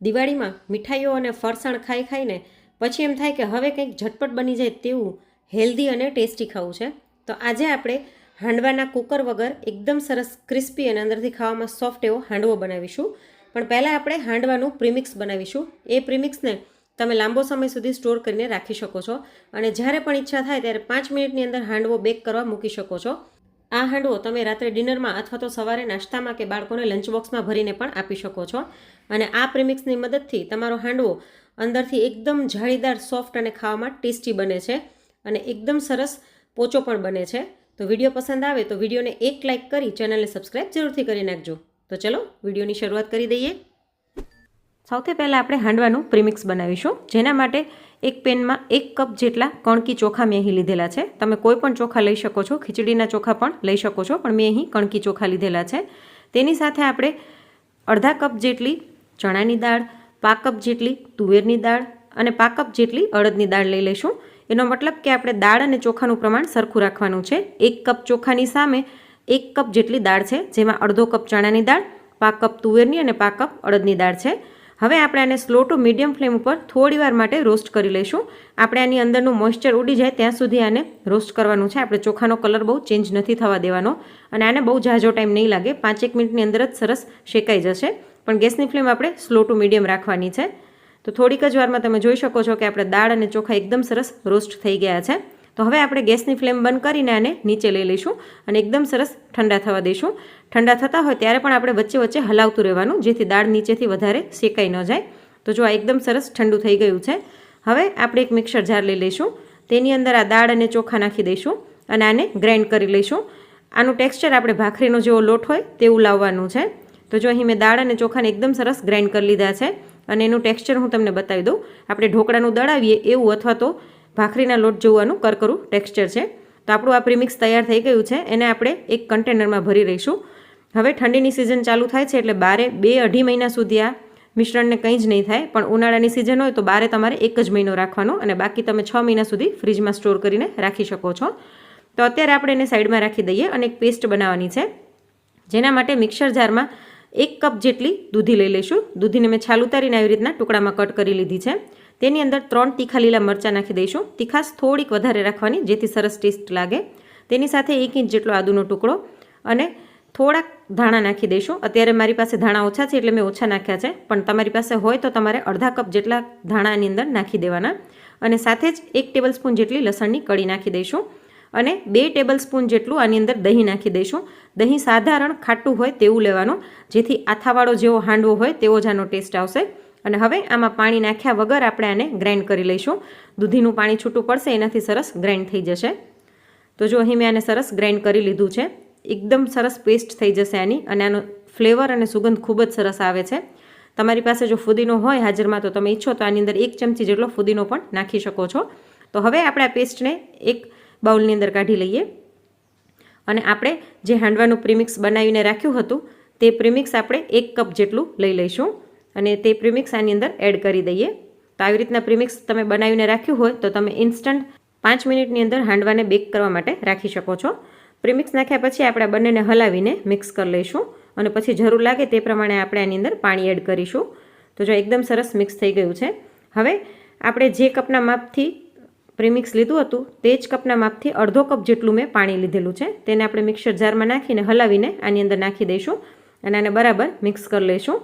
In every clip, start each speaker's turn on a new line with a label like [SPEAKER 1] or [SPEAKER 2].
[SPEAKER 1] દિવાળીમાં મીઠાઈઓ અને ફરસાણ ખાઈ ખાઈને પછી એમ થાય કે હવે કંઈક ઝટપટ બની જાય તેવું હેલ્ધી અને ટેસ્ટી ખાવું છે. તો આજે આપણે હાંડવાના કુકર વગર એકદમ સરસ ક્રિસ્પી અને અંદરથી ખાવામાં સોફ્ટ એવો હાંડવો બનાવીશું. પણ પહેલાં આપણે હાંડવાનું પ્રીમિક્સ બનાવીશું. એ પ્રીમિક્સને તમે લાંબો સમય સુધી સ્ટોર કરીને રાખી શકો છો. અને જ્યારે પણ ઈચ્છા થાય ત્યારે પાંચ મિનિટની અંદર હાંડવો બેક કરવા મૂકી શકો છો. આ હાંડવો તમે રાત્રે ડિનરમાં અથવા તો સવારે નાસ્તામાં કે બાળકોને લંચ બોક્સમાં ભરીને પણ આપી શકો છો. અને આ પ્રિમિક્સની મદદથી તમારો હાંડવો અંદરથી એકદમ જાળીદાર, સોફ્ટ અને ખાવામાં ટેસ્ટી બને છે અને એકદમ સરસ પોચો પણ બને છે. તો વીડિયો પસંદ આવે તો વિડીયોને એક લાઇક કરી ચેનલને સબસ્ક્રાઈબ જરૂરથી કરી નાખજો. તો ચલો, વિડીયોની શરૂઆત કરી દઈએ. સૌથી પહેલાં આપણે હાંડવાનું પ્રીમિક્સ બનાવીશું. જેના માટે એક પેનમાં એક કપ જેટલા કણકી ચોખા મેં અહીં લીધેલા છે. તમે કોઈ પણ ચોખા લઈ શકો છો. ખીચડીના ચોખા પણ લઈ શકો છો, પણ મેં અહીં કણકી ચોખા લીધેલા છે. તેની સાથે આપણે અડધા કપ જેટલી ચણાની દાળ, પાક કપ જેટલી તુવેરની દાળ અને પાક કપ જેટલી અડદની દાળ લઈ લઈશું. એનો મતલબ કે આપણે દાળ અને ચોખાનું પ્રમાણ સરખું રાખવાનું છે. એક કપ ચોખાની સામે એક કપ જેટલી દાળ છે, જેમાં અડધો કપ ચણાની દાળ, પાક કપ તુવેરની અને પાક કપ અડદની દાળ છે. હવે આપણે આને સ્લો ટુ મીડિયમ ફ્લેમ ઉપર થોડીવાર માટે રોસ્ટ કરી લઈશું. આપણે આની અંદરનું મોઇશ્ચર ઉડી જાય ત્યાં સુધી આને રોસ્ટ કરવાનું છે. આપણે ચોખાનો કલર બહુ ચેન્જ નથી થવા દેવાનો અને આને બહુ ઝાઝો ટાઈમ નહીં લાગે. પાંચેક મિનિટની અંદર જ સરસ શેકાઈ જશે. પણ ગેસની ફ્લેમ આપણે સ્લો ટુ મીડિયમ રાખવાની છે. તો થોડીક જ વારમાં તમે જોઈ શકો છો કે આપણે દાળ અને ચોખા એકદમ સરસ રોસ્ટ થઈ ગયા છે. તો હવે આપણે ગેસની ફ્લેમ બંધ કરીને આને નીચે લઈ લઈશું અને એકદમ સરસ ઠંડા થવા દઈશું. ઠંડા થતા હોય ત્યારે પણ આપણે વચ્ચે વચ્ચે હલાવતું રહેવાનું, જેથી દાળ નીચેથી વધારે શેકાઈ ન જાય. તો જો આ એકદમ સરસ ઠંડુ થઈ ગયું છે, હવે આપણે એક મિક્સર જાર લઈ લઈશું. તેની અંદર આ દાળ અને ચોખા નાખી દઈશું અને આને ગ્રાઇન્ડ કરી લઈશું. આનું ટેક્સચર આપણે ભાખરીનો જેવો લોટ હોય તેવું લાવવાનું છે. તો જો અહીં મેં દાળ અને ચોખાને એકદમ સરસ ગ્રાઇન્ડ કરી લીધા છે અને એનું ટેક્સચર હું તમને બતાવી દઉં. આપણે ઢોકળાનું દળાવીએ એવું અથવા તો ભાખરીના લોટ જોવાનું કરકરું ટેક્સચર છે. તો આપણું આ પ્રીમિક્સ તૈયાર થઈ ગયું છે. એને આપણે એક કન્ટેનરમાં ભરી રહીશું. હવે ઠંડીની સિઝન ચાલુ થાય છે એટલે બારે બે અઢી મહિના સુધી આ મિશ્રણને કંઈ જ નહીં થાય. પણ ઉનાળાની સિઝન હોય તો બારે તમારે એક જ મહિનો રાખવાનો અને બાકી તમે છ મહિના સુધી ફ્રીજમાં સ્ટોર કરીને રાખી શકો છો. તો અત્યારે આપણે એને સાઈડમાં રાખી દઈએ અને એક પેસ્ટ બનાવવાની છે. જેના માટે મિક્સર જારમાં એક કપ જેટલી દૂધી લઈ લઈશું. દૂધીને મેં છાલ ઉતારીને આવી રીતના ટુકડામાં કટ કરી લીધી છે. તેની અંદર ત્રણ તીખા લીલા મરચાં નાખી દઈશું. તીખાશ થોડીક વધારે રાખવાની, જેથી સરસ ટેસ્ટ લાગે. તેની સાથે એક ઇંચ જેટલો આદુનો ટુકડો અને થોડાક ધાણા નાખી દઈશું. અત્યારે મારી પાસે ધાણા ઓછા છે એટલે મેં ઓછા નાખ્યા છે. પણ તમારી પાસે હોય તો તમારે અડધા કપ જેટલા ધાણાની અંદર નાખી દેવાના. અને સાથે જ એક ટેબલ સ્પૂન જેટલી લસણની કળી નાખી દઈશું. અને બે ટેબલ સ્પૂન જેટલું આની અંદર દહીં નાખી દઈશું. દહીં સાધારણ ખાટું હોય તેવું લેવાનું. જેથી આથાવાળો જેવો હાંડવો હોય તેવો જ આનો ટેસ્ટ આવશે. અને હવે આમાં પાણી નાખ્યા વગર આપણે આને ગ્રાઇન્ડ કરી લઈશું. દૂધીનું પાણી છૂટું પડશે, એનાથી સરસ ગ્રાઇન્ડ થઈ જશે. તો જો અહીં મેં આને સરસ ગ્રાઇન્ડ કરી લીધું છે, એકદમ સરસ પેસ્ટ થઈ જશે આની અને આનો ફ્લેવર અને સુગંધ ખૂબ જ સરસ આવે છે. તમારી પાસે જો ફુદીનો હોય હાજરમાં, તો તમે ઈચ્છો તો આની અંદર એક ચમચી જેટલો ફુદીનો પણ નાખી શકો છો. તો હવે આપણે આ પેસ્ટને એક બાઉલની અંદર કાઢી લઈએ. અને આપણે જે હાંડવાનું પ્રીમિક્સ બનાવીને રાખ્યું હતું, તે પ્રીમિક્સ આપણે એક કપ જેટલું લઈ લઈશું. અને તે પ્રીમિક્સ આની અંદર એડ કરી દઈએ. તો આવી રીતના પ્રીમિક્સ તમે બનાવીને રાખ્યું હોય તો તમે ઇન્સ્ટન્ટ પાંચ મિનિટની અંદર હાંડવાને બેક કરવા માટે રાખી શકો છો. પ્રીમિક્સ નાખ્યા પછી આપણે બંનેને હલાવીને મિક્સ કરી લઈશું અને પછી જરૂર લાગે તે પ્રમાણે આપણે આની અંદર પાણી એડ કરીશું. તો જો એકદમ સરસ મિક્સ થઈ ગયું છે. હવે આપણે જે કપના માપથી પ્રીમિક્સ લીધું હતું તે જ કપના માપથી અડધો કપ જેટલું મેં પાણી લીધેલું છે. તેને આપણે મિક્સર જારમાં નાખીને હલાવીને આની અંદર નાખી દઈશું અને આને બરાબર મિક્સ કરી લઈશું.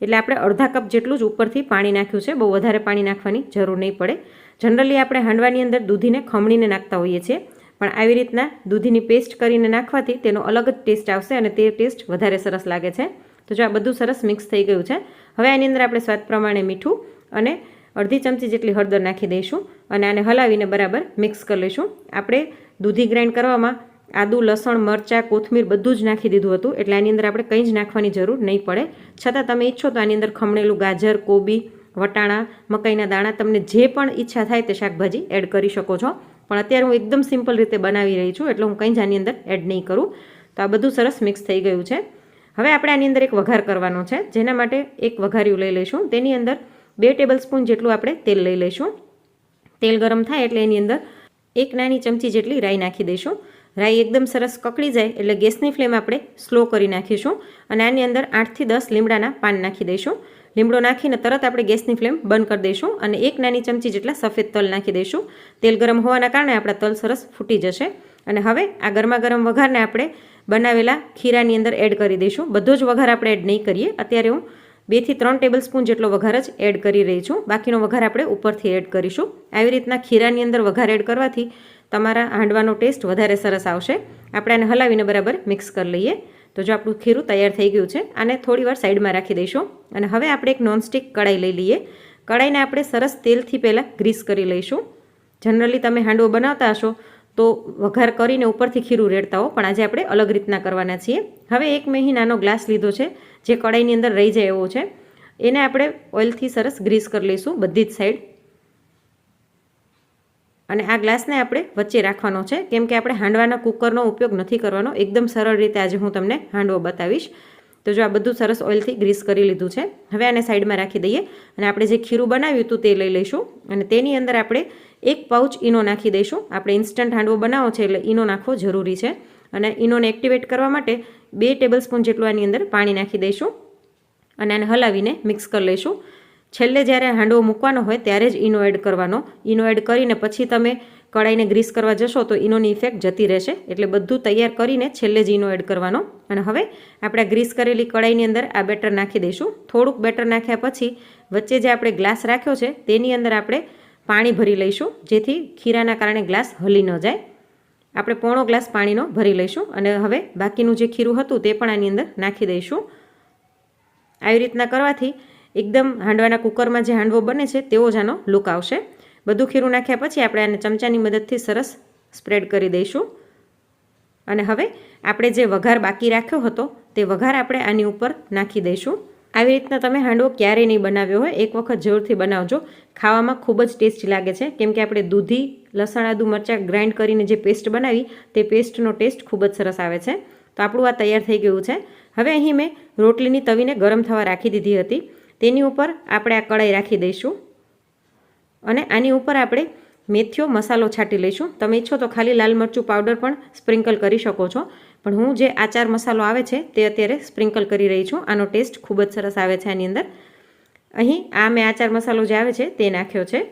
[SPEAKER 1] એટલે આપણે અડધા કપ જેટલું જ ઉપરથી પાણી નાખ્યું છે. બહુ વધારે પાણી નાખવાની જરૂર નહીં પડે. જનરલી આપણે હાંડવાની અંદર દૂધીને ખમણીને નાખતા હોઈએ છીએ. પણ આવી રીતના દૂધીની પેસ્ટ કરીને નાખવાથી તેનો અલગ જ ટેસ્ટ આવશે અને તે ટેસ્ટ વધારે સરસ લાગે છે. તો જો આ બધું સરસ મિક્સ થઈ ગયું છે, હવે આની અંદર આપણે સ્વાદ પ્રમાણે મીઠું અને અડધી ચમચી જેટલી હળદર નાખી દઈશું અને આને હલાવીને બરાબર મિક્સ કરી લઈશું. આપણે દૂધી ગ્રાઇન્ડ કરવામાં આદુ, લસણ, મરચાં, કોથમીર બધું જ નાખી દીધું હતું. એટલે આની અંદર આપણે કંઈ જ નાખવાની જરૂર નહીં પડે. છતાં તમે ઈચ્છો તો આની અંદર ખમણેલું ગાજર, કોબી, વટાણા, મકાઈના દાણા તમને જે પણ ઈચ્છા થાય તે શાકભાજી એડ કરી શકો છો. પણ અત્યારે હું એકદમ સિમ્પલ રીતે બનાવી રહી છું, એટલે હું કંઈ જ આની અંદર એડ નહીં કરું. તો આ બધું સરસ મિક્સ થઈ ગયું છે. હવે આપણે આની અંદર એક વઘાર કરવાનો છે, જેના માટે એક વઘાર્યું લઈ લઈશું. તેની અંદર બે ટેબલ સ્પૂન જેટલું આપણે તેલ લઈ લઈશું. તેલ ગરમ થાય એટલે એની અંદર એક નાની ચમચી જેટલી રાઈ નાખી દઈશું. રાઈ એકદમ સરસ કકડી જાય એટલે ગેસની ફ્લેમ આપણે સ્લો કરી નાખીશું અને આની અંદર આઠથી દસ લીમડાના પાન નાખી દઈશું. લીમડો નાખીને તરત આપણે ગેસની ફ્લેમ બંધ કરી દઈશું અને એક નાની ચમચી જેટલા સફેદ તલ નાખી દઈશું. તેલ ગરમ હોવાના કારણે આપણા તલ સરસ ફૂટી જશે અને હવે આ ગરમા ગરમ વઘારને આપણે બનાવેલા ખીરાની અંદર એડ કરી દઈશું. બધો જ વઘાર આપણે એડ નહીં કરીએ. અત્યારે હું બેથી ત્રણ ટેબલ સ્પૂન જેટલો વઘાર જ એડ કરી રહી છું. બાકીનો વઘાર આપણે ઉપરથી એડ કરીશું. આવી રીતના ખીરાની અંદર વઘાર એડ કરવાથી તમારા હાંડવાનો ટેસ્ટ વધારે સરસ આવશે. આપણે આને હલાવીને બરાબર મિક્સ કરી લઈએ. તો જો આપણું ખીરું તૈયાર થઈ ગયું છે, આને થોડી વાર સાઈડમાં રાખી દઈશું. અને હવે આપણે એક નોનસ્ટિક કડાઈ લઈ લઈએ. કડાઈને આપણે સરસ તેલથી પહેલાં ગ્રીસ કરી લઈશું. જનરલી તમે હાંડવો બનાવતા હશો તો વઘાર કરીને ઉપરથી ખીરું રેડતા હો, પણ આજે આપણે અલગ રીતના કરવાના છીએ. હવે એક મેં નાનો ગ્લાસ લીધો છે, જે કડાઈની અંદર રહી જાય એવો છે. એને આપણે ઓઇલથી સરસ ગ્રીસ કરી લઈશું બધી જ સાઈડ અને આ ગ્લાસને આપણે વચ્ચે રાખવાનો છે. કેમ કે આપણે હાંડવાના કુકરનો ઉપયોગ નથી કરવાનો. એકદમ સરળ રીતે આજે હું તમને હાંડવો બતાવીશ. તો જો આ બધું સરસ ઓઇલથી ગ્રીસ કરી લીધું છે. હવે આને સાઈડમાં રાખી દઈએ અને આપણે જે ખીરું બનાવ્યું હતું તે લઈ લઈશું. અને તેની અંદર આપણે એક પાઉચ ઈનો નાખી દઈશું. આપણે ઇન્સ્ટન્ટ હાંડવો બનાવો છે એટલે ઈનો નાખવો જરૂરી છે. અને ઈનોને એક્ટિવેટ કરવા માટે બે ટેબલ સ્પૂન જેટલું આની અંદર પાણી નાખી દઈશું. અને આને હલાવીને મિક્સ કરી લઈશું. છેલ્લે જ્યારે હાંડવો મૂકવાનો હોય ત્યારે જ ઈનો એડ કરવાનો. ઈનો એડ કરીને પછી તમે કડાઈને ગ્રીસ કરવા જશો તો ઈનોની ઇફેક્ટ જતી રહેશે. એટલે બધું તૈયાર કરીને છેલ્લે જ ઈનો એડ કરવાનો. અને હવે આપણે ગ્રીસ કરેલી કડાઈની અંદર આ બેટર નાખી દઈશું. થોડુંક બેટર નાખ્યા પછી વચ્ચે જે આપણે ગ્લાસ રાખ્યો છે તેની અંદર આપણે પાણી ભરી લઈશું, જેથી ખીરાના કારણે ગ્લાસ હલી ન જાય. આપણે પોણો ગ્લાસ પાણીનો ભરી લઈશું અને હવે બાકીનું જે ખીરું હતું તે પણ આની અંદર નાખી દઈશું. આવી રીતના કરવાથી એકદમ હાંડવાના કુકરમાં જે હાંડવો બને છે, તેવો જ આનો લુક આવશે. બધું ખીરું નાખ્યા પછી આપણે આને ચમચાની મદદથી સરસ સ્પ્રેડ કરી દઈશું. અને હવે આપણે જે વઘાર બાકી રાખ્યો હતો, તે વઘાર આપણે આની ઉપર નાખી દઈશું. આવી રીતના તમે હાંડવો ક્યારેય નહીં બનાવ્યો હોય, એક વખત જરૂરથી બનાવજો. ખાવામાં ખૂબ જ ટેસ્ટી લાગે છે. કેમ કે આપણે દૂધી, લસણ, આદુ મરચાં ગ્રાઇન્ડ કરીને જે પેસ્ટ બનાવી, તે પેસ્ટનો ટેસ્ટ ખૂબ જ સરસ આવે છે. તો આપણું આ તૈયાર થઈ ગયું છે. હવે અહીં મેં રોટલીની તવીને ગરમ થવા રાખી દીધી હતી. તેની ઉપર આપણે આ કડાઈ રાખી દઈશું. અને આની ઉપર આપણે મેથીઓ મસાલો છાંટી લઈશું. તમે ઈચ્છો તો ખાલી લાલ મરચું પાવડર પણ સ્પ્રિંકલ કરી શકો છો. પણ હું જે આચાર મસાલો આવે છે તે અત્યારે સ્પ્રિંકલ કરી રહી છું. આનો ટેસ્ટ ખૂબ જ સરસ આવે છે આની અંદર. અહીં આ મેં આચાર મસાલો જે આવે છે તે નાખ્યો છે.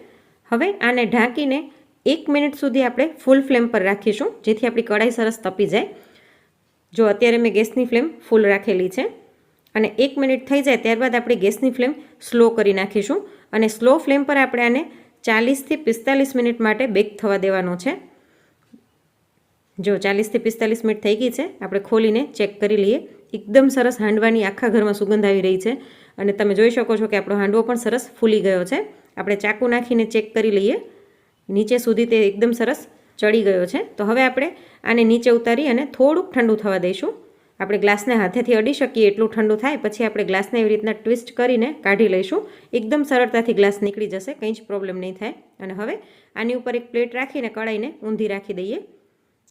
[SPEAKER 1] હવે આને ઢાંકીને એક મિનિટ સુધી આપણે ફૂલ ફ્લેમ પર રાખીશું. જેથી આપણી કઢાઈ સરસ તપી જાય. જો અત્યારે મેં ગેસની ફ્લેમ ફૂલ રાખેલી છે. અને એક મિનિટ થઈ જાય ત્યારબાદ આપણે ગેસની ફ્લેમ સ્લો કરી નાખીશું અને સ્લો ફ્લેમ પર આપણે આને ચાલીસથી પિસ્તાલીસ મિનિટ માટે બેક થવા દેવાનો છે. જો ચાલીસથી પિસ્તાલીસ મિનિટ થઈ ગઈ છે, આપણે ખોલીને ચેક કરી લઈએ. એકદમ સરસ હાંડવાની આખા ઘરમાં સુગંધ આવી રહી છે અને તમે જોઈ શકો છો કે આપણો હાંડવો પણ સરસ ફૂલી ગયો છે. આપણે ચાકુ નાખીને ચેક કરી લઈએ. નીચે સુધી તે એકદમ સરસ ચડી ગયો છે. તો હવે આપણે આને નીચે ઉતારી અને થોડુંક ઠંડુ થવા દઈશું. આપણે ગ્લાસને હાથેથી અડી શકીએ એટલું ઠંડુ થાય, પછી આપણે ગ્લાસને એવી રીતના ટ્વિસ્ટ કરીને કાઢી લઈશું. એકદમ સરળતાથી ગ્લાસ નીકળી જશે, કંઈ જ પ્રોબ્લેમ નહીં થાય. અને હવે આની ઉપર એક પ્લેટ રાખીને કડાઈને ઊંધી રાખી દઈએ.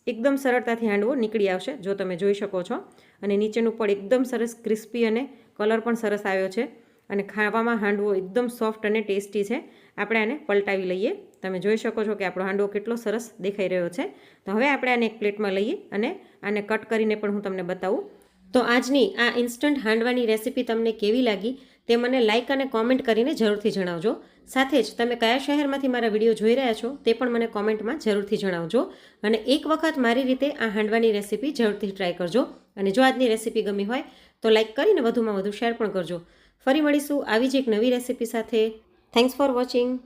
[SPEAKER 1] એકદમ સરળતાથી હાંડવો નીકળી આવશે, જો તમે જોઈ શકો છો. અને નીચેનું પણ એકદમ સરસ ક્રિસ્પી અને કલર પણ સરસ આવ્યો છે. અને ખાવામાં હાંડવો એકદમ સોફ્ટ અને ટેસ્ટી છે. આપણે આને પલટાવી લઈએ. તમે જોઈ શકો છો કે આપણો હાંડવો કેટલો સરસ દેખાઈ રહ્યો છે. તો હવે આપણે આને એક પ્લેટમાં લઈએ અને આને કટ કરીને પણ હું તમને બતાવું. તો આજની આ ઇન્સ્ટન્ટ હાંડવાની રેસીપી તમને કેવી લાગી તે મને લાઇક અને કોમેન્ટ કરીને જરૂરથી જણાવજો. સાથે જ તમે કયા શહેરમાંથી મારા વીડિયો જોઈ રહ્યા છો તે પણ મને કોમેન્ટમાં જરૂરથી જણાવજો. અને એક વખત મારી રીતે આ હાંડવાની રેસીપી જરૂરથી ટ્રાય કરજો. અને જો આજની રેસીપી ગમી હોય તો લાઇક કરીને વધુમાં વધુ શેર પણ કરજો. ફરી મળીશું. આવી જ એક નવી રેસિપી સાથે. Thanks for watching